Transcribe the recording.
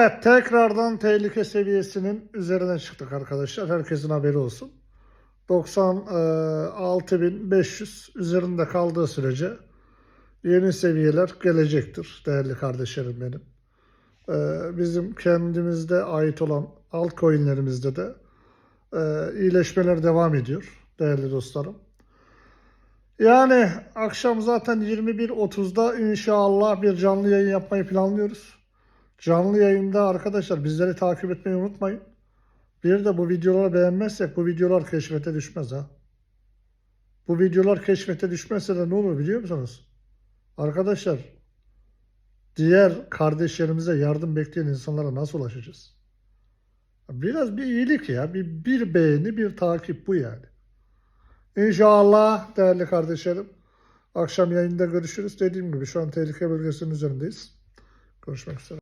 Evet tekrardan tehlike seviyesinin üzerine çıktık arkadaşlar. Herkesin haberi olsun. 96.500 üzerinde kaldığı sürece yeni seviyeler gelecektir değerli kardeşlerim benim. Ee, bizim kendimizde ait olan altcoin'lerimizde de e, iyileşmeler devam ediyor değerli dostlarım. Yani akşam zaten 21.30'da inşallah bir canlı yayın yapmayı planlıyoruz. Canlı yayında arkadaşlar bizleri takip etmeyi unutmayın. Bir de bu videoları beğenmezsek bu videolar keşfete düşmez ha. Bu videolar keşfete düşmezse de ne olur biliyor musunuz? Arkadaşlar diğer kardeşlerimize yardım bekleyen insanlara nasıl ulaşacağız? Biraz bir iyilik ya. Bir, bir beğeni, bir takip bu yani. İnşallah değerli kardeşlerim. Akşam yayında görüşürüz. Dediğim gibi şu an tehlike bölgesinin üzerindeyiz. Görüşmek üzere.